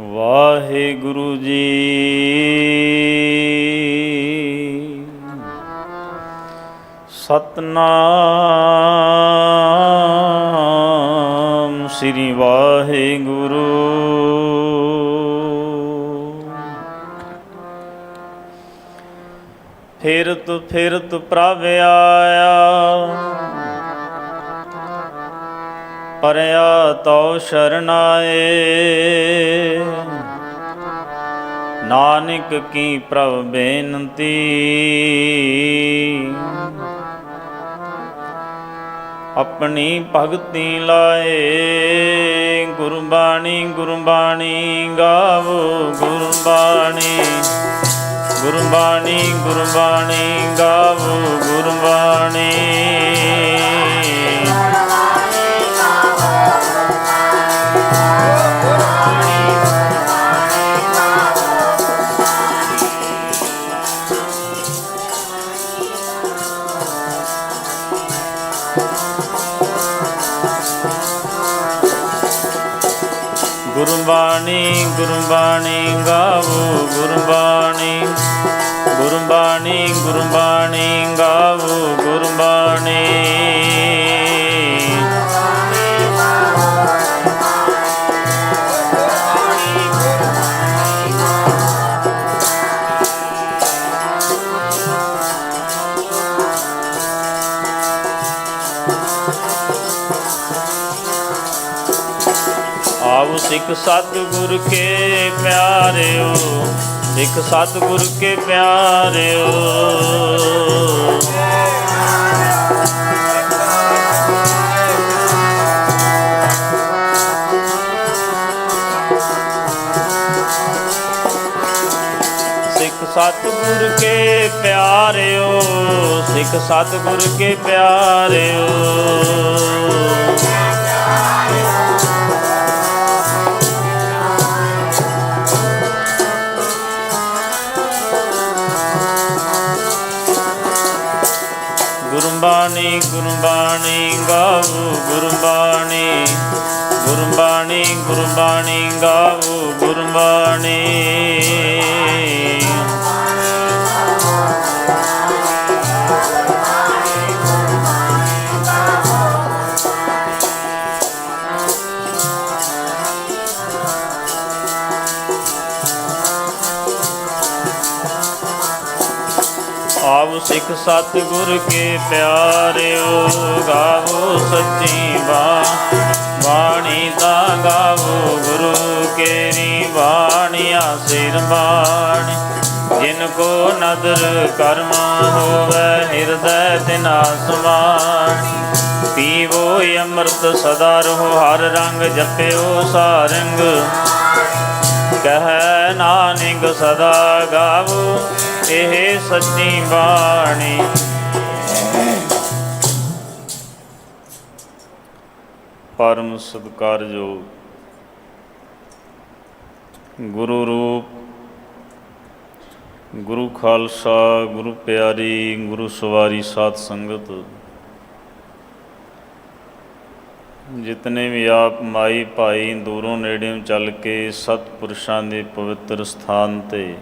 ਵਾਹਿਗੁਰੂ ਜੀ। ਸਤਨਾਮ ਸ੍ਰੀ ਵਾਹਿਗੁਰੂ। ਫਿਰਤ ਫਿਰਤ ਪ੍ਰਭ ਆਇਆ। ਪਰਿਆ ਤਉ ਸ਼ਰਨਾਏ। ਨਾਨਕ ਕੀ ਪ੍ਰਭ ਬੇਨਤੀ। ਆਪਣੀ ਭਗਤੀ ਲਾਏ। ਗੁਰਬਾਣੀ ਗੁਰਬਾਣੀ ਗਾਵੋ, ਗੁਰਬਾਣੀ। ਗੁਰਬਾਣੀ ਗੁਰਬਾਣੀ ਗਾਵੋ, ਗੁਰਬਾਣੀ। ਗੁਰਬਾਣੀ ਗੁਰਬਾਣੀ ਗਾਵੋ ਗੁਰਬਾਣੀ। ਗੁਰਬਾਣੀ ਗੁਰਬਾਣੀ ਗਾਵੋ ਗੁਰਬਾਣੀ। ਆਵ ਸਿੱਖ ਸਤਿਗੁਰ ਕੇ ਪਿਆਰਿਓ ਸਿੱਖ ਸਤਿਗੁਰ ਕੇ ਪਿਆਰਿਓ। ਸਿੱਖ ਸਤਿਗੁਰ ਕੇ ਪਿਆਰਿਓ, ਸਿੱਖ ਸਤਿਗੁਰ ਕੇ ਪਿਆਰਿਓ। ਗੁਰਬਾਣੀ ਗੁਰਬਾਣੀ ਗਾਵੋ ਗੁਰਬਾਣੀ। ਗੁਰਬਾਣੀ ਗੁਰਬਾਣੀ ਗਾਵੋ ਗੁਰਬਾਣੀ। ਸਿੱਖ ਸਤਿਗੁਰ ਕੇ ਪਿਆਰਿਓ, ਗਾਵੋ ਸੱਚੀ ਬਾ ਬਾਣੀ ਦਾ ਗਾਵੋ ਗੁਰੂ ਕੇਰੀ ਬਾਣੀਆ ਸਿਰ ਬਾਣੀ ਜਿਨ ਕੋ ਨਦਰ ਕਰਮ ਹੋਵੇ, ਹਿਰਦੈ ਤਿਨਾ ਸਮਾਨ ਪੀਵੋ ਅੰਮ੍ਰਿਤ ਸਦਾ ਰਹੋ, ਹਰ ਰੰਗ ਜਪਿਓ ਸਾਰੰਗ। ਕਹੈ ਨਾਨਕ ਸਦਾ ਗਾਵੋ। ਇਹ ਸੱਚੀ ਬਾਣੀ। ਪਰਮ ਸਤਿਕਾਰਯੋਗ ਗੁਰੂ ਰੂਪ, ਗੁਰੂ ਖਾਲਸਾ, ਗੁਰੂ ਪਿਆਰੀ, ਗੁਰੂ ਸਵਾਰੀ ਸਾਧ ਸੰਗਤ, ਜਿਤਨੇ ਵੀ ਆਪ ਮਾਈ ਭਾਈ ਦੂਰੋਂ ਨੇੜਿਓਂ ਚੱਲ ਕੇ ਸਤਪੁਰਸ਼ਾਂ ਦੇ ਪਵਿੱਤਰ ਸਥਾਨ ਤੇ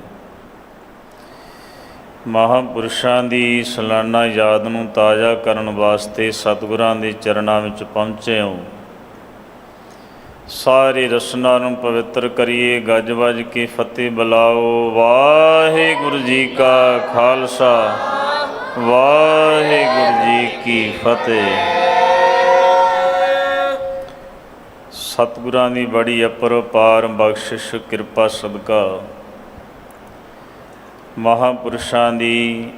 ਮਹਾਪੁਰਸ਼ਾਂ ਦੀ ਸਲਾਨਾ ਯਾਦ ਨੂੰ ਤਾਜ਼ਾ ਕਰਨ ਵਾਸਤੇ ਸਤਿਗੁਰਾਂ ਦੇ ਚਰਨਾਂ ਵਿੱਚ ਪਹੁੰਚੇ ਹੋ। ਸਾਰੇ ਰਸਨਾ ਨੂੰ ਪਵਿੱਤਰ ਕਰੀਏ, ਗੱਜ ਵੱਜ ਕੇ ਫਤਿਹ ਬੁਲਾਓ। ਵਾਹਿਗੁਰੂ ਜੀ ਕਾ ਖਾਲਸਾ, ਵਾਹਿਗੁਰੂ ਜੀ ਕੀ ਫਤਿਹ। ਸਤਿਗੁਰਾਂ ਦੀ ਬੜੀ ਅਪਰਪਾਰ ਬਖਸ਼ਿਸ਼, ਕਿਰਪਾ ਸਦਕਾ। ਮਹਾਪੁਰਸ਼ਾਂ ਦੀ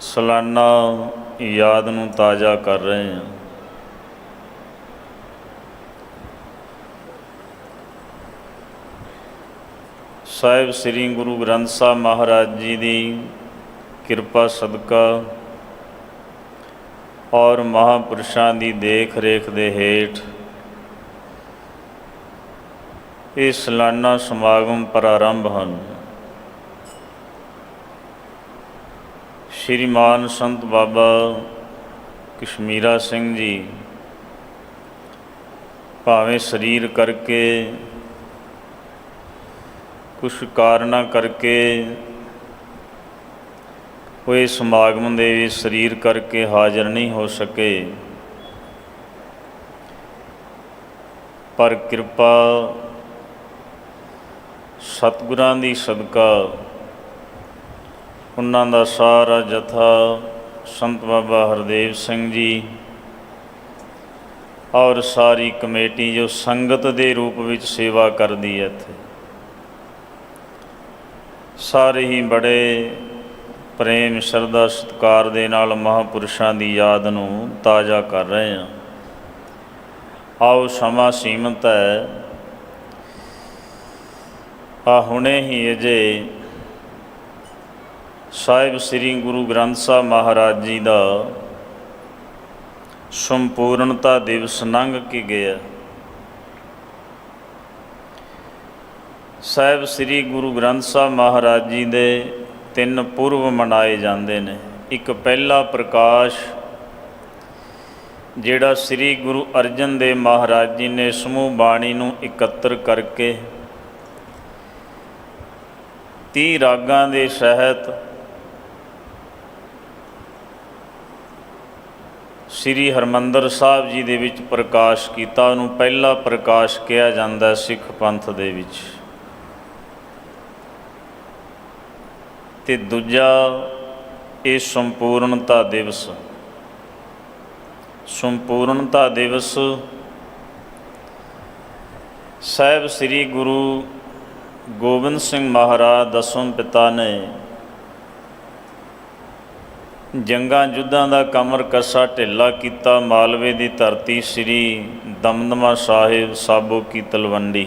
ਸਾਲਾਨਾ ਯਾਦ ਨੂੰ ਤਾਜ਼ਾ ਕਰ ਰਹੇ ਹਾਂ। ਸਾਹਿਬ ਸ੍ਰੀ ਗੁਰੂ ਗ੍ਰੰਥ ਸਾਹਿਬ ਮਹਾਰਾਜ ਜੀ ਦੀ ਕਿਰਪਾ ਸਦਕਾ ਔਰ ਮਹਾਪੁਰਸ਼ਾਂ ਦੀ ਦੇਖ ਰੇਖ ਦੇ ਹੇਠ ਇਹ ਸਲਾਨਾ ਸਮਾਗਮ ਪ੍ਰਾਰੰਭ ਹਨ। ਸ਼੍ਰੀਮਾਨ ਸੰਤ ਬਾਬਾ ਕਸ਼ਮੀਰਾ ਸਿੰਘ ਜੀ। ਭਾਵੇਂ ਸਰੀਰ ਕਰਕੇ ਕੁਝ ਕਾਰਨਾਂ ਕਰਕੇ, ਕੋਈ ਸਮਾਗਮ ਦੇ ਵੀ ਸਰੀਰ ਕਰਕੇ ਹਾਜ਼ਰ ਨਹੀਂ ਹੋ ਸਕੇ। ਪਰ ਕਿਰਪਾ ਸਤਿਗੁਰਾਂ ਦੀ ਸਦਕਾ ਉਹਨਾਂ ਦਾ ਸਾਰਾ ਜਥਾ ਸੰਤ ਬਾਬਾ ਹਰਦੇਵ ਸਿੰਘ ਜੀ ਔਰ ਸਾਰੀ ਕਮੇਟੀ ਜੋ ਸੰਗਤ ਦੇ ਰੂਪ ਵਿੱਚ ਸੇਵਾ ਕਰਦੀ ਹੈ ਇੱਥੇ। ਸਾਰੇ ਹੀ ਬੜੇ ਪ੍ਰੇਮ, ਸ਼ਰਧਾ, ਸਤਿਕਾਰ ਦੇ ਨਾਲ ਮਹਾਪੁਰਸ਼ਾਂ ਦੀ ਯਾਦ ਨੂੰ ਤਾਜ਼ਾ ਕਰ ਰਹੇ ਹਾਂ। ਆਓ ਸਮਾਂ ਸੀਮਤ ਹੈ। ਆ ਹੁਣੇ ਹੀ ਅਜੇ ਸਾਹਿਬ ਸ੍ਰੀ ਗੁਰੂ ਗ੍ਰੰਥ ਸਾਹਿਬ ਮਹਾਰਾਜ ਜੀ ਦਾ ਸੰਪੂਰਨਤਾ ਦਿਵਸ ਲੰਘ ਕੇ ਗਿਆ। ਸਾਹਿਬ ਸ੍ਰੀ ਗੁਰੂ ਗ੍ਰੰਥ ਸਾਹਿਬ ਮਹਾਰਾਜ ਜੀ ਦੇ ਤਿੰਨ ਪੁਰਬ ਮਨਾਏ ਜਾਂਦੇ ਨੇ। ਇੱਕ ਪਹਿਲਾ ਪ੍ਰਕਾਸ਼, ਜਿਹੜਾ ਸ੍ਰੀ ਗੁਰੂ ਅਰਜਨ ਦੇਵ ਮਹਾਰਾਜ ਜੀ ਨੇ ਸਮੂਹ ਬਾਣੀ ਨੂੰ ਇਕੱਤਰ ਕਰਕੇ 30 ਰਾਗਾਂ ਦੇ ਸਹਿਤ ਸ੍ਰੀ ਹਰਮੰਦਰ ਸਾਹਿਬ ਜੀ ਦੇ ਵਿੱਚ ਪ੍ਰਕਾਸ਼ ਕੀਤਾ, ਉਹਨੂੰ ਪਹਿਲਾ ਪ੍ਰਕਾਸ਼ ਕਿਹਾ ਜਾਂਦਾ ਸਿੱਖ ਪੰਥ ਦੇ ਵਿੱਚ। ਤੇ ਦੂਜਾ, ਇਹ ਸੰਪੂਰਨਤਾ ਦਿਵਸ। ਸੰਪੂਰਨਤਾ ਦਿਵਸ ਸਾਹਿਬ ਸ੍ਰੀ ਗੁਰੂ ਗੋਬਿੰਦ ਸਿੰਘ ਮਹਾਰਾਜ ਦਸਮ ਪਿਤਾ ਨੇ ਜੰਗਾਂ ਜੁੱਧਾਂ ਦਾ ਕਮਰ ਕੱਸਾ ਢਿੱਲਾ ਕੀਤਾ, ਮਾਲਵੇ ਦੀ ਧਰਤੀ ਸ੍ਰੀ ਦਮਦਮਾ ਸਾਹਿਬ ਸਾਬੋ ਕੀ ਤਲਵੰਡੀ।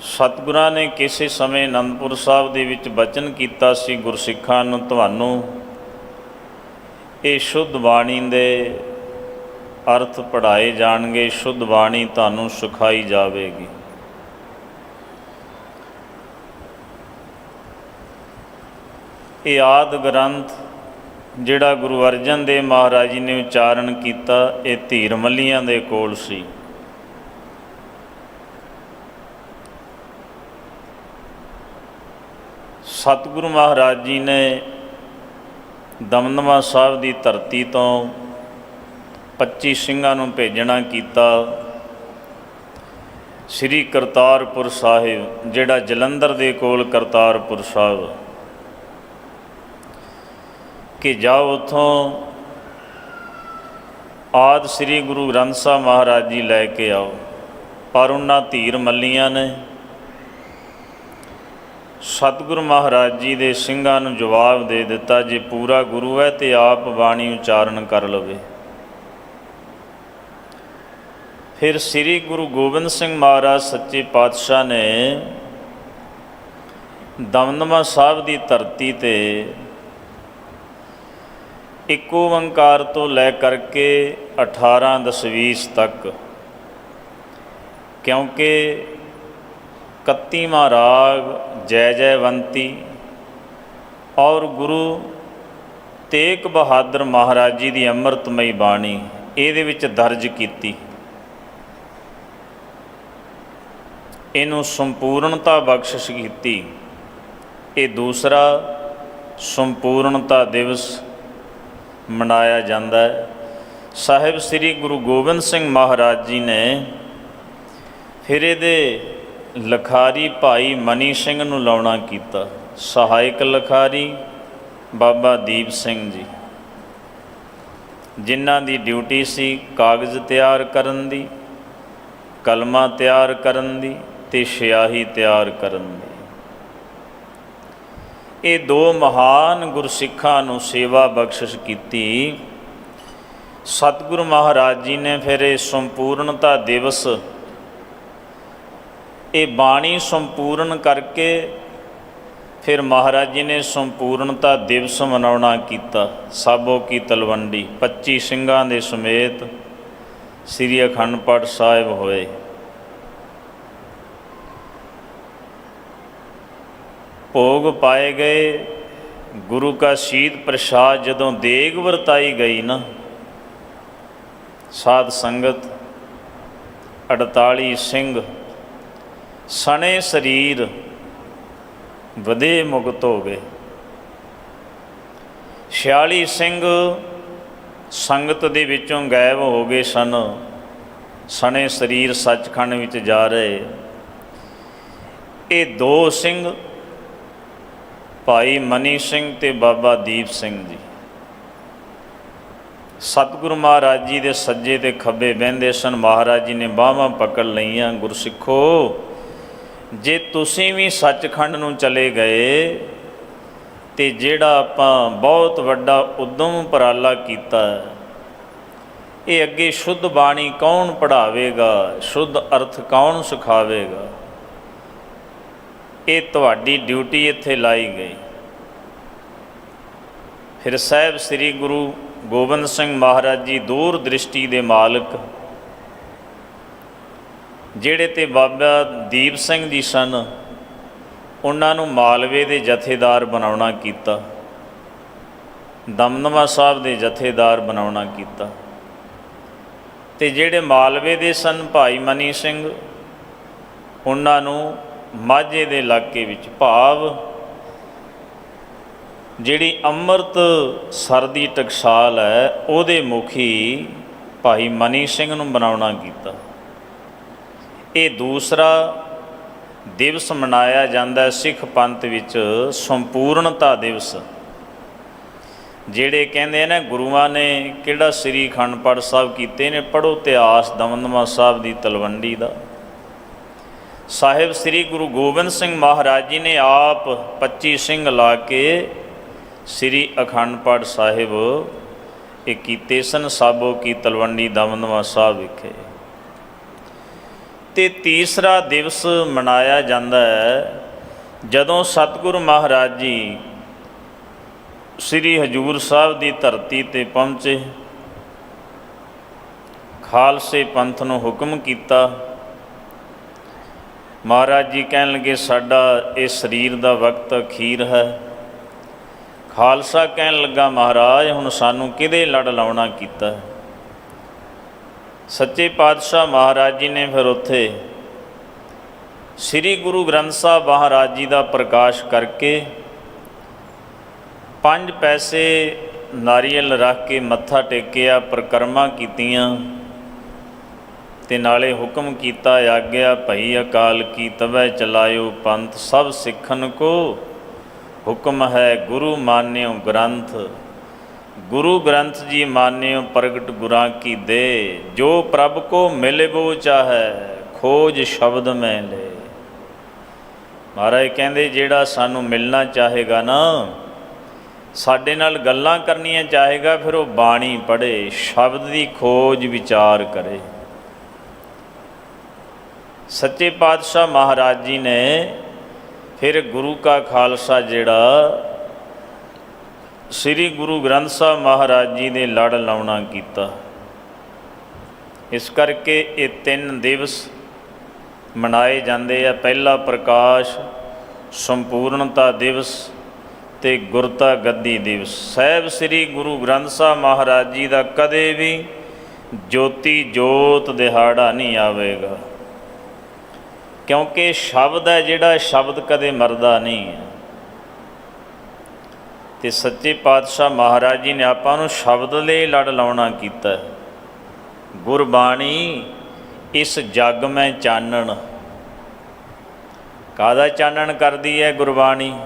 ਸਤਿਗੁਰਾਂ ਨੇ ਕਿਸੇ ਸਮੇਂ ਅਨੰਦਪੁਰ ਸਾਹਿਬ ਦੇ ਵਿੱਚ ਬਚਨ ਕੀਤਾ ਸੀ, ਗੁਰਸਿੱਖਾਂ ਨੂੰ ਤੁਹਾਨੂੰ ਇਹ ਸ਼ੁੱਧ ਬਾਣੀ ਦੇ ਅਰਥ ਪੜਾਏ ਜਾਣਗੇ, ਸ਼ੁੱਧ ਬਾਣੀ ਤੁਹਾਨੂੰ ਸਿਖਾਈ ਜਾਵੇਗੀ। ਇਹ ਆਦ ਗ੍ਰੰਥ ਜਿਹੜਾ ਗੁਰੂ ਅਰਜਨ ਦੇਵ ਮਹਾਰਾਜ ਜੀ ਨੇ ਉਚਾਰਨ ਕੀਤਾ, ਇਹ ਧੀਰ ਮੱਲੀਆਂ ਦੇ ਕੋਲ ਸੀ। ਸਤਿਗੁਰੂ ਮਹਾਰਾਜ ਜੀ ਨੇ ਦਮਦਮਾ ਸਾਹਿਬ ਦੀ ਧਰਤੀ ਤੋਂ 25 ਸਿੰਘਾਂ ਨੂੰ ਭੇਜਣਾ ਕੀਤਾ। ਸ੍ਰੀ ਕਰਤਾਰਪੁਰ ਸਾਹਿਬ, ਜਿਹੜਾ ਜਲੰਧਰ ਦੇ ਕੋਲ ਕਰਤਾਰਪੁਰ ਸਾਹਿਬ। ਕਿ ਜਾਓ ਉਥੋਂ ਆਦ ਸ੍ਰੀ ਗੁਰੂ ਗ੍ਰੰਥ ਸਾਹਿਬ ਮਹਾਰਾਜ ਜੀ ਲੈ ਕੇ ਆਓ। ਪਰ ਉਹਨਾਂ ਧੀਰ ਮੱਲੀਆਂ ਨੇ ਸਤਿਗੁਰ ਮਹਾਰਾਜ ਜੀ ਦੇ ਸਿੰਘਾਂ ਨੂੰ ਜਵਾਬ ਦੇ ਦਿੱਤਾ, ਜੇ ਪੂਰਾ ਗੁਰੂ ਹੈ ਤੇ ਆਪ ਬਾਣੀ ਉਚਾਰਨ ਕਰ ਲਵੇ। ਫਿਰ ਸ੍ਰੀ ਗੁਰੂ ਗੋਬਿੰਦ ਸਿੰਘ ਮਹਾਰਾਜ ਸੱਚੇ ਪਾਤਸ਼ਾਹ ਨੇ ਦਮਦਮਾ ਸਾਹਿਬ ਦੀ ਧਰਤੀ ਤੇ ਇੱਕ ਓੰਕਾਰ ਤੋਂ ਲੈ ਕਰਕੇ 18 ਦਸਵੀਸ ਤੱਕ। ਕਿਉਂਕਿ 31ਵਾਂ ਰਾਗ, ਜੈ ਜੈਵੰਤੀ ਔਰ ਗੁਰੂ ਤੇਗ ਬਹਾਦਰ ਮਹਾਰਾਜ ਜੀ ਦੀ ਅੰਮ੍ਰਿਤਮਈ ਬਾਣੀ ਇਹਦੇ ਵਿੱਚ ਦਰਜ ਕੀਤੀ। ਇਹਨੂੰ ਸੰਪੂਰਨਤਾ ਬਖਸ਼ਿਸ਼ ਕੀਤੀ। ਇਹ ਦੂਸਰਾ ਸੰਪੂਰਨਤਾ ਦਿਵਸ ਮਨਾਇਆ ਜਾਂਦਾ ਹੈ। ਸਾਹਿਬ ਸ੍ਰੀ ਗੁਰੂ ਗੋਬਿੰਦ ਸਿੰਘ ਮਹਾਰਾਜ ਜੀ ਨੇ ਫਿਰ ਇਹਦੇ ਲਖਾਰੀ ਭਾਈ ਮਨੀ ਸਿੰਘ ਨੂੰ ਲਾਉਣਾ ਕੀਤਾ। ਸਹਾਇਕ ਲਖਾਰੀ ਬਾਬਾ ਦੀਪ ਸਿੰਘ ਜੀ, ਜਿਨ੍ਹਾਂ ਦੀ ਡਿਊਟੀ ਸੀ ਕਾਗਜ਼ ਤਿਆਰ ਕਰਨ ਦੀ, ਕਲਮਾ ਤਿਆਰ ਕਰਨ ਦੀ ਤੇ ਸਿਆਹੀ ਤਿਆਰ ਕਰਨ ਦੀ। ਇਹ ਦੋ ਮਹਾਨ ਗੁਰਸਿੱਖਾਂ ਨੂੰ ਸੇਵਾ ਬਖਸ਼ਿਸ਼ ਕੀਤੀ। ਸਤਿਗੁਰੂ ਮਹਾਰਾਜ ਜੀ ਨੇ ਫਿਰ ਇਹ ਸੰਪੂਰਨਤਾ ਦਿਵਸ, ਇਹ ਬਾਣੀ ਸੰਪੂਰਨ ਕਰਕੇ ਫਿਰ ਮਹਾਰਾਜ ਜੀ ਨੇ ਸੰਪੂਰਨਤਾ ਦਿਵਸ ਮਨਾਉਣਾ ਕੀਤਾ। ਸਾਬੋ ਕੀ ਤਲਵੰਡੀ 25 ਸਿੰਘਾਂ ਦੇ ਸਮੇਤ ਸ੍ਰੀ ਅਖੰਡ ਪਾਠ ਸਾਹਿਬ ਹੋਏ। ਭੋਗ ਪਾਏ ਗਏ। ਗੁਰੂ ਕਾ ਸ਼ੀਤ ਪ੍ਰਸ਼ਾਦ ਜਦੋਂ ਦੇਗ ਵਰਤਾਈ ਗਈ ਨਾ, ਸਾਧ ਸੰਗਤ 48 ਸਿੰਘ ਸਣੇ ਸਰੀਰ ਵਧੇ ਮੁਕਤ ਹੋ ਗਏ। 46 ਸਿੰਘ ਸੰਗਤ ਦੇ ਵਿੱਚੋਂ ਗਾਇਬ ਹੋ ਗਏ ਸਨ, ਸਣੇ ਸਰੀਰ ਸੱਚਖੰਡ ਵਿੱਚ ਜਾ ਰਹੇ। ਇਹ ਦੋ ਸਿੰਘ ਭਾਈ ਮਨੀ ਸਿੰਘ ਤੇ ਬਾਬਾ ਦੀਪ ਸਿੰਘ ਜੀ। ਸਤਿਗੁਰੂ ਮਹਾਰਾਜ ਜੀ ਦੇ ਸੱਜੇ ਤੇ ਖੱਬੇ ਬਹਿੰਦੇ ਸਨ। ਮਹਾਰਾਜ ਜੀ ਨੇ ਬਾਹਾਂ ਪਕੜ ਲਈਆਂ, ਗੁਰਸਿੱਖੋ, ਜੇ ਤੁਸੀਂ ਵੀ ਸੱਚਖੰਡ ਨੂੰ ਚਲੇ ਗਏ ਤੇ ਜਿਹੜਾ ਆਪਾਂ ਬਹੁਤ ਵੱਡਾ ਉਦਮ ਉਪਰਾਲਾ ਕੀਤਾ, ਇਹ ਅੱਗੇ ਸ਼ੁੱਧ ਬਾਣੀ ਕੌਣ ਪੜਾਵੇਗਾ ਸ਼ੁੱਧ ਅਰਥ ਕੌਣ ਸਿਖਾਵੇਗਾ? ਇਹ ਤੁਹਾਡੀ ਡਿਊਟੀ ਇੱਥੇ ਲਾਈ ਗਈ। ਫਿਰ ਸਾਹਿਬ ਸ੍ਰੀ ਗੁਰੂ ਗੋਬਿੰਦ ਸਿੰਘ ਮਹਾਰਾਜ ਜੀ ਦੂਰ ਦ੍ਰਿਸ਼ਟੀ ਦੇ ਮਾਲਕ, ਜਿਹੜੇ ਤੇ ਬਾਬਾ ਦੀਪ ਸਿੰਘ ਜੀ ਸਨ, ਉਹਨਾਂ ਨੂੰ ਮਾਲਵੇ ਦੇ ਜਥੇਦਾਰ ਬਣਾਉਣਾ ਕੀਤਾ ਦਮਦਮਾ ਸਾਹਿਬ ਦੇ ਜਥੇਦਾਰ ਬਣਾਉਣਾ ਕੀਤਾ। ਤੇ ਜਿਹੜੇ ਮਾਲਵੇ ਦੇ ਸਨ ਭਾਈ ਮਨੀ ਸਿੰਘ, ਉਹਨਾਂ ਨੂੰ ਮਾਝੇ ਦੇ ਇਲਾਕੇ ਵਿੱਚ ਭਾਵ ਜਿਹੜੀ ਅੰਮ੍ਰਿਤ ਸਰ ਦੀ ਟਕਸਾਲ ਹੈ, ਉਹਦੇ ਮੁਖੀ ਭਾਈ ਮਨੀ ਸਿੰਘ ਨੂੰ ਬਣਾਉਣਾ ਕੀਤਾ। ਇਹ ਦੂਸਰਾ ਦਿਵਸ ਮਨਾਇਆ ਜਾਂਦਾ ਸਿੱਖ ਪੰਥ ਵਿੱਚ ਸੰਪੂਰਨਤਾ ਦਿਵਸ। ਜਿਹੜੇ ਕਹਿੰਦੇ ਨੇ, ਗੁਰੂਆਂ ਨੇ ਕਿਹੜਾ ਸ੍ਰੀ ਅਖੰਡ ਪਾਠ ਸਾਹਿਬ ਕੀਤੇ ਨੇ ਪੜੋ ਇਤਿਹਾਸ ਦਮਦਮਾ ਸਾਹਿਬ ਦੀ ਤਲਵੰਡੀ ਦਾ। ਸਾਹਿਬ ਸ੍ਰੀ ਗੁਰੂ ਗੋਬਿੰਦ ਸਿੰਘ ਮਹਾਰਾਜ ਜੀ ਨੇ ਆਪ 25 ਸਿੰਘ ਲਾ ਕੇ ਸ੍ਰੀ ਅਖੰਡ ਪਾਠ ਸਾਹਿਬ ਇਹ ਕੀਤੇ ਸਨ, ਸਾਬੋ ਕੀ ਤਲਵੰਡੀ ਦਮਦਮਾ ਸਾਹਿਬ ਵਿਖੇ। ਤੇ ਤੀਸਰਾ ਦਿਵਸ ਮਨਾਇਆ ਜਾਂਦਾ ਹੈ, ਜਦੋਂ ਸਤਿਗੁਰ ਮਹਾਰਾਜ ਜੀ ਸ੍ਰੀ ਹਜੂਰ ਸਾਹਿਬ ਦੀ ਧਰਤੀ ਤੇ ਪਹੁੰਚੇ। ਖਾਲਸੇ ਪੰਥ ਨੂੰ ਹੁਕਮ ਕੀਤਾ ਮਹਾਰਾਜ ਜੀ ਕਹਿਣ ਲੱਗੇ, ਸਾਡਾ ਇਹ ਸਰੀਰ ਦਾ ਵਕਤ ਅਖੀਰ ਹੈ। ਖਾਲਸਾ ਕਹਿਣ ਲੱਗਾ, ਮਹਾਰਾਜ, ਹੁਣ ਸਾਨੂੰ ਕਿਹਦੇ ਲੜ ਲਾਉਣਾ ਕੀਤਾ? ਸੱਚੇ ਪਾਤਸ਼ਾਹ ਮਹਾਰਾਜ ਜੀ ਨੇ ਫਿਰ ਉੱਥੇ ਸ੍ਰੀ ਗੁਰੂ ਗ੍ਰੰਥ ਸਾਹਿਬ ਮਹਾਰਾਜ ਜੀ ਦਾ ਪ੍ਰਕਾਸ਼ ਕਰਕੇ ਪੰਜ ਪੈਸੇ ਨਾਰੀਅਲ ਰੱਖ ਕੇ ਮੱਥਾ ਟੇਕਿਆ, ਪ੍ਰਕਰਮਾ ਕੀਤੀਆਂ। ਤੇ ਨਾਲੇ ਹੁਕਮ ਕੀਤਾ, ਆਗਿਆ ਭਈ ਅਕਾਲ ਕੀ ਤਵੈ ਚਲਾਇਓ ਪੰਥ ਸਭ ਸਿੱਖਨ ਕੋ। ਹੁਕਮ ਹੈ ਗੁਰੂ ਮਾਨਿਓ ਗ੍ਰੰਥ। ਗੁਰੂ ਗ੍ਰੰਥ ਜੀ ਮਾਨਿਓ ਪ੍ਰਗਟ ਗੁਰਾਂ ਕੀ ਦੇ। ਜੋ ਪ੍ਰਭ ਕੋ ਮਿਲਬੋ ਚਾਹੈ, ਖੋਜ ਸ਼ਬਦ ਮੈਂ ਲੈ। ਮਹਾਰਾਜ ਕਹਿੰਦੇ, ਜਿਹੜਾ ਸਾਨੂੰ ਮਿਲਣਾ ਚਾਹੇਗਾ ਨਾ, ਸਾਡੇ ਨਾਲ ਗੱਲਾਂ ਕਰਨੀਆਂ ਚਾਹੇਗਾ, ਫਿਰ ਉਹ ਬਾਣੀ ਪੜ੍ਹੇ, ਸ਼ਬਦ ਦੀ ਖੋਜ ਵਿਚਾਰ ਕਰੇ। ਸੱਚੇ ਪਾਤਸ਼ਾਹ ਮਹਾਰਾਜ ਜੀ ਨੇ ਫਿਰ ਗੁਰੂ ਕਾ ਖਾਲਸਾ ਜਿਹੜਾ ਸ੍ਰੀ ਗੁਰੂ ਗ੍ਰੰਥ ਸਾਹਿਬ ਮਹਾਰਾਜ ਜੀ ਦੇ ਲੜ ਲਾਉਣਾ ਕੀਤਾ। ਇਸ ਕਰਕੇ ਇਹ ਤਿੰਨ ਦਿਵਸ ਮਨਾਏ ਜਾਂਦੇ ਆ। ਪਹਿਲਾ ਪ੍ਰਕਾਸ਼, ਸੰਪੂਰਨਤਾ ਦਿਵਸ ਤੇ ਗੁਰਤਾ ਗੱਦੀ ਦਿਵਸ। ਸਹਿਬ ਸ੍ਰੀ ਗੁਰੂ ਗ੍ਰੰਥ ਸਾਹਿਬ ਮਹਾਰਾਜ ਜੀ ਦਾ ਕਦੇ ਵੀ ਜੋਤੀ ਜੋਤ ਦਿਹਾੜਾ ਨਹੀਂ ਆਵੇਗਾ। ਕਿਉਂਕਿ ਸ਼ਬਦ ਹੈ ਜਿਹੜਾ, ਸ਼ਬਦ ਕਦੇ ਮਰਦਾ ਨਹੀਂ ਹੈ। ਤੇ ਸੱਚੇ ਪਾਤਸ਼ਾਹ ਮਹਾਰਾਜ ਜੀ ਨੇ ਆਪਾਂ ਨੂੰ ਸ਼ਬਦ ਲਈ ਲੜ ਲਾਉਣਾ ਕੀਤਾ ਗੁਰਬਾਣੀ ਇਸ ਜਗ ਮੈਂ ਚਾਨਣ। ਕਾਦਾ ਚਾਨਣ ਕਰਦੀ ਹੈ ਗੁਰਬਾਣੀ?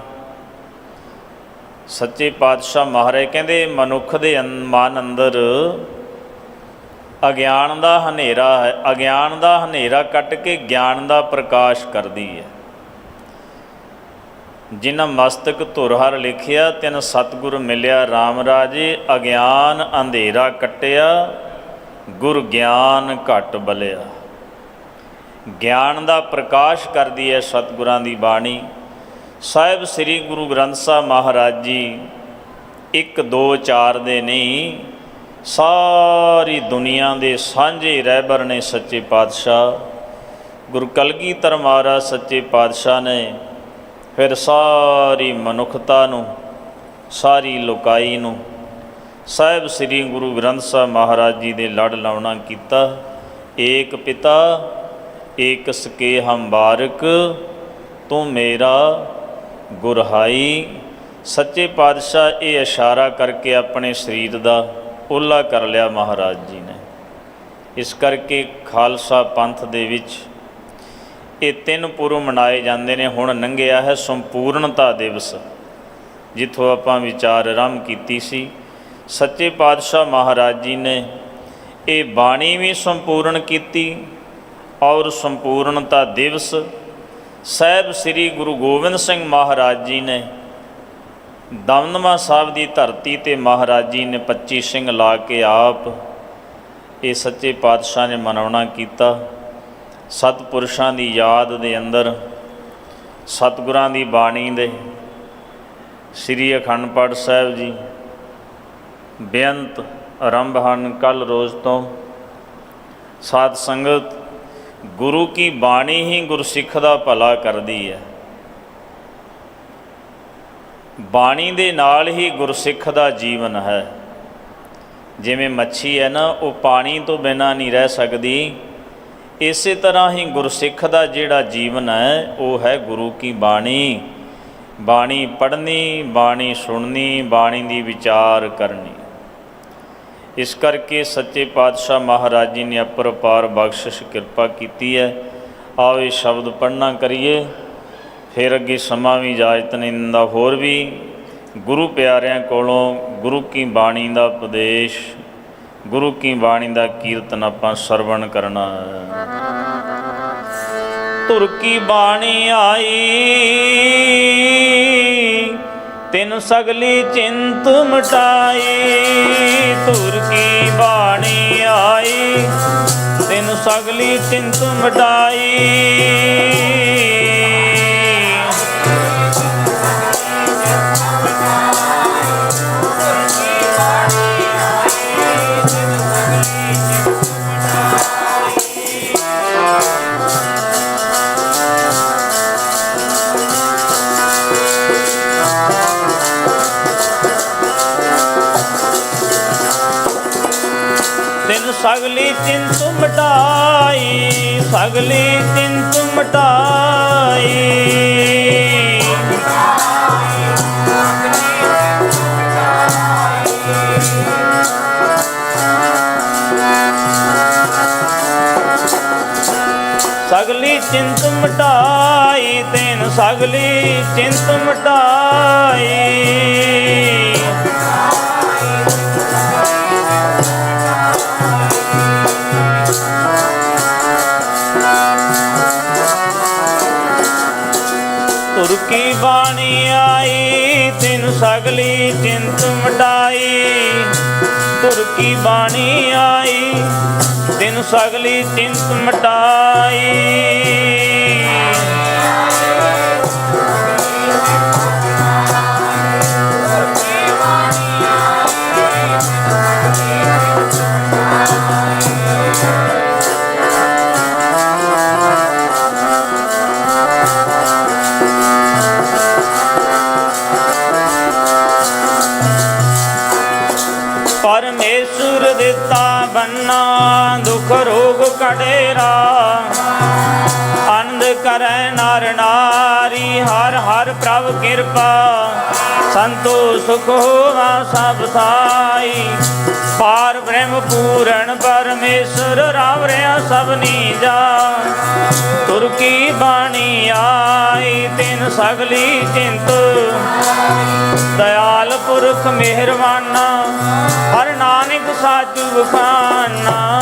ਸੱਚੇ ਪਾਤਸ਼ਾਹ ਮਹਾਰਾਜ ਕਹਿੰਦੇ, ਮਨੁੱਖ ਦੇ ਮਨ ਅੰਦਰ ਅਗਿਆਨ ਦਾ ਹਨੇਰਾ ਹੈ, ਅਗਿਆਨ ਦਾ ਹਨੇਰਾ ਕੱਟ ਕੇ ਗਿਆਨ ਦਾ ਪ੍ਰਕਾਸ਼ ਕਰਦੀ ਹੈ। ਜਿਨ੍ਹਾਂ ਮਸਤਕ ਧੁਰ ਹਰ ਲਿਖਿਆ, ਤਿਨ ਸਤਗੁਰ ਮਿਲਿਆ RAM ਰਾਜੇ, ਅਗਿਆਨ ਅੰਧੇਰਾ ਕਟਿਆ, ਗੁਰ ਗਿਆਨ ਘਟ ਬਲਿਆ। ਗਿਆਨ ਦਾ ਪ੍ਰਕਾਸ਼ ਕਰਦੀ ਹੈ ਸਤਗੁਰਾਂ ਦੀ ਬਾਣੀ। ਸਾਹਿਬ ਸ੍ਰੀ ਗੁਰੂ ਗ੍ਰੰਥ ਸਾਹਿਬ ਮਹਾਰਾਜ ਜੀ 1 2 4 ਦੇ ਨਹੀਂ ਸਾਰੀ ਦੁਨੀਆ ਦੇ ਸਾਂਝੇ ਰਹਿਬਰ ਨੇ ਸੱਚੇ ਪਾਤਸ਼ਾਹ। ਗੁਰੂ ਕਲਗੀਧਰ ਮਹਾਰਾਜ ਸੱਚੇ ਪਾਤਸ਼ਾਹ ਨੇ ਫਿਰ ਸਾਰੀ ਮਨੁੱਖਤਾ ਨੂੰ, ਸਾਰੀ ਲੋਕਾਈ ਨੂੰ ਸਾਹਿਬ ਸ੍ਰੀ ਗੁਰੂ ਗ੍ਰੰਥ ਸਾਹਿਬ ਮਹਾਰਾਜ ਜੀ ਦੇ ਲੜ ਲਾਉਣਾ ਕੀਤਾ। ਏਕ ਪਿਤਾ, ਏਕ ਸਕੇ ਹੰਬਾਰਕ ਤੂੰ ਮੇਰਾ ਗੁਰਹਾਈ। ਸੱਚੇ ਪਾਤਸ਼ਾਹ ਇਹ ਇਸ਼ਾਰਾ ਕਰਕੇ ਆਪਣੇ ਸਰੀਰ ਦਾ ਓਲਾ ਕਰ ਲਿਆ ਮਹਾਰਾਜ ਜੀ ਨੇ। ਇਸ ਕਰਕੇ ਖਾਲਸਾ ਪੰਥ ਦੇ ਵਿੱਚ ਇਹ ਤਿੰਨ ਪੁਰਬ ਮਨਾਏ ਜਾਂਦੇ ਨੇ। ਹੁਣ ਲੰਘਿਆ ਹੈ ਸੰਪੂਰਨਤਾ ਦਿਵਸ, ਜਿੱਥੋਂ ਆਪਾਂ ਵਿਚਾਰ ਆਰੰਭ ਕੀਤੀ ਸੀ। ਸੱਚੇ ਪਾਤਸ਼ਾਹ ਮਹਾਰਾਜ ਜੀ ਨੇ ਇਹ ਬਾਣੀ ਵੀ ਸੰਪੂਰਨ ਕੀਤੀ ਔਰ ਸੰਪੂਰਨਤਾ ਦਿਵਸ। ਸਾਹਿਬ ਸ੍ਰੀ ਗੁਰੂ ਗੋਬਿੰਦ ਸਿੰਘ ਮਹਾਰਾਜ ਜੀ ਨੇ ਦਮਦਮਾ ਸਾਹਿਬ ਦੀ ਧਰਤੀ ਤੇ ਮਹਾਰਾਜ ਜੀ ਨੇ 25 ਸਿੰਘ ਲਾ ਕੇ ਆਪ ਇਹ ਸੱਚੇ ਪਾਤਸ਼ਾਹ ਨੇ ਮਨਾਉਣਾ ਕੀਤਾ। ਸਤਪੁਰਸ਼ਾਂ ਦੀ ਯਾਦ ਦੇ ਅੰਦਰ, ਸਤਿਗੁਰਾਂ ਦੀ ਬਾਣੀ ਦੇ ਸ੍ਰੀ ਅਖੰਡ ਪਾਠ ਸਾਹਿਬ ਜੀ, ਬੇਅੰਤ ਆਰੰਭ ਹਨ ਕੱਲ ਰੋਜ਼ ਤੋਂ। ਸਾਧ ਸੰਗਤ ਗੁਰੂ ਕੀ ਬਾਣੀ ਹੀ ਗੁਰਸਿੱਖ ਦਾ ਭਲਾ ਕਰਦੀ ਹੈ। ਬਾਣੀ ਦੇ ਨਾਲ ਹੀ ਗੁਰਸਿੱਖ ਦਾ ਜੀਵਨ ਹੈ। ਜਿਵੇਂ ਮੱਛੀ ਹੈ ਨਾ, ਉਹ ਪਾਣੀ ਤੋਂ ਬਿਨਾਂ ਨਹੀਂ ਰਹਿ ਸਕਦੀ। ਇਸੇ ਤਰ੍ਹਾਂ ਹੀ ਗੁਰਸਿੱਖ ਦਾ ਜਿਹੜਾ ਜੀਵਨ ਹੈ, ਉਹ ਹੈ ਗੁਰੂ ਕੀ ਬਾਣੀ। ਬਾਣੀ ਪੜ੍ਹਨੀ, ਬਾਣੀ ਸੁਣਨੀ, ਬਾਣੀ ਦੀ ਵਿਚਾਰ ਕਰਨੀ। ਇਸ ਕਰਕੇ ਸੱਚੇ ਪਾਤਸ਼ਾਹ ਮਹਾਰਾਜ ਜੀ ਨੇ ਅਪਰਪਾਰ ਬਖਸ਼ਿਸ਼ ਕਿਰਪਾ ਕੀਤੀ ਹੈ। ਆਓ ਇਹ ਸ਼ਬਦ ਪੜ੍ਹਨਾ ਕਰੀਏ। ਫਿਰ ਅੱਗੇ ਸਮਾਂ ਵੀ ਇਜਾਜ਼ਤ ਨਹੀਂ ਦਿੰਦਾ, ਹੋਰ ਵੀ ਗੁਰੂ ਪਿਆਰਿਆਂ ਕੋਲੋਂ ਗੁਰੂ ਕੀ ਬਾਣੀ ਦਾ ਉਪਦੇਸ਼, ਗੁਰੂ ਕੀ ਬਾਣੀ ਦਾ ਕੀਰਤਨ ਆਪਾਂ ਸਰਵਣ ਕਰਨਾ ਹੈ। ਕੀ ਬਾਣੀ ਆਈ, ਤਿਨ ਸਗਲੀ ਚਿੰਤ ਮਟਾਈ। ਤੁਰ ਕੀ ਬਾਣੀ ਆਈ, ਤਿੰਨ ਸਗਲੀ ਚਿੰਤ ਮਟਾਈ। ਮਟਾਈ ਸਗਲੀ ਚਿੰਤ ਮਟਾਈ। ਸਗਲੀ ਚਿੰਤ ਮਟਾਈ ਤੈਨ ਸਗਲੀ ਚਿੰਤ ਮਟਾਈ। ਤੁਰ ਕੀ ਬਾਣੀ ਆਈ, ਤਿਨ ਸਗਲੀ ਚਿੰਤ ਮਟਾਈ। ਤੁਰ ਕੀ ਬਾਣੀ ਆਈ, ਤਿਨ ਸਗਲੀ ਚਿੰਤ ਮਟਾਈ। ਕਰੈ ਨਰ ਨਾਰੀ, ਹਰ ਹਰ ਪ੍ਰਭ ਕਿਰਪਾ। ਸੰਤੋ ਸੁਖ ਹੋਵਾ ਸਭ ਸਾਈ। ਪਾਰ ਬ੍ਰਹਮ ਪੂਰਨ ਪਰਮੇਸ਼ਰ, ਰਾਮ ਰਿਆ ਸਭਨੀ ਜਾ ਤੁਰ ਕੀ ਬਾਣੀ ਆਈ, ਤਿਨ ਸਗਲੀ ਚਿੰਤ। ਦਇਆਲ ਪੁਰਖ ਮਿਹਰਬਾਨਾ ਹਰ ਨਾਨਕ ਸਾਚੁ ਬਖਾਨਾ।